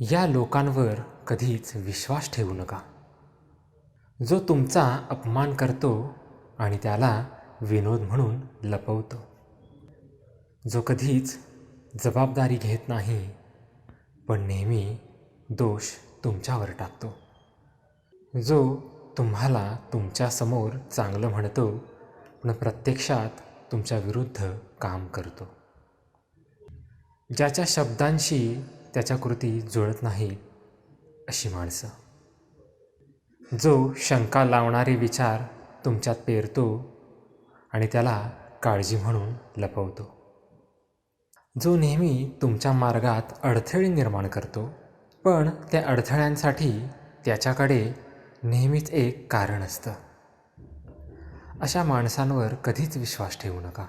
या लोकांवर कधीच विश्वास ठेवू नका. जो तुमचा अपमान करतो आणि त्याला विनोद म्हणून लपवतो. जो कधीच जबाबदारी घेत नाही पण नेहमी दोष तुमच्यावर टाकतो. जो तुम्हाला तुमच्यासमोर चांगलं म्हणतो पण प्रत्यक्षात तुमच्या विरुद्ध काम करतो. ज्याच्या शब्दांशी त्याच्या कृती जुळत नाही अशी माणसं. जो शंका लावणारे विचार तुमच्यात पेरतो आणि त्याला काळजी म्हणून लपवतो. जो नेहमी तुमच्या मार्गात अडथळे निर्माण करतो पण त्या अडथळ्यांसाठी त्याच्याकडे नेहमीच एक कारण असतं. अशा माणसांवर कधीच विश्वास ठेवू नका.